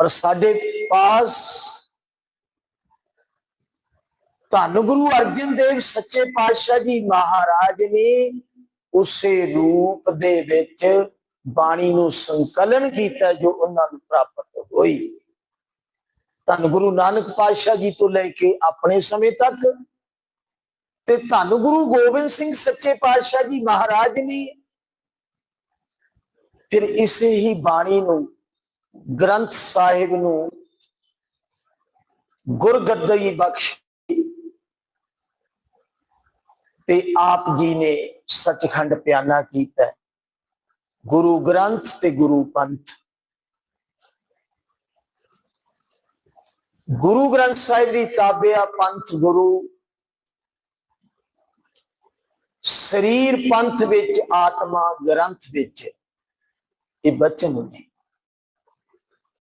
ਔਰ ਸਾਡੇ ਪਾਸ ਧੰਨ ਗੁਰੂ ਅਰਜਨ ਦੇਵ ਸੱਚੇ ਪਾਤਸ਼ਾਹ ਜੀ ਮਹਾਰਾਜ ਨੇ ਉਸੇ ਰੂਪ ਦੇ ਵਿੱਚ ਬਾਣੀ ਨੂੰ ਸੰਕਲਨ ਕੀਤਾ ਜੋ ਉਹਨਾਂ ਨੂੰ ਪ੍ਰਾਪਤ ਹੋਈ। ਧੰਨ ਗੁਰੂ ਨਾਨਕ ਪਾਤਸ਼ਾਹ ਜੀ ਤੋਂ ਲੈ ਕੇ ਆਪਣੇ ਸਮੇਂ ਤੱਕ ਤੇ ਧੰਨ ਗੁਰੂ ਗੋਬਿੰਦ ਸਿੰਘ ਸੱਚੇ ਪਾਤਸ਼ਾਹ ਜੀ ਮਹਾਰਾਜ ਨੇ ਫਿਰ ਇਸੇ ਹੀ ਬਾਣੀ ਨੂੰ ਗ੍ਰੰਥ ਸਾਹਿਬ ਨੂੰ ਗੁਰਗੱਦਈ ਬਖਸ਼ ਤੇ ਆਪ ਜੀ ਨੇ ਸੱਚਖੰਡ ਪਿਆਨਾ ਕੀਤਾ। ਗੁਰੂ ਗ੍ਰੰਥ ਤੇ ਗੁਰੂ ਪੰਥ। ਗੁਰੂ ਗ੍ਰੰਥ ਸਾਹਿਬ ਦੀ ਤਾਬਿਆ ਪੰਥ ਗੁਰੂ। ਸਰੀਰ ਪੰਥ ਵਿੱਚ, ਆਤਮਾ ਗ੍ਰੰਥ ਵਿੱਚ। ਇਹ ਬਚਨ ਨੇ।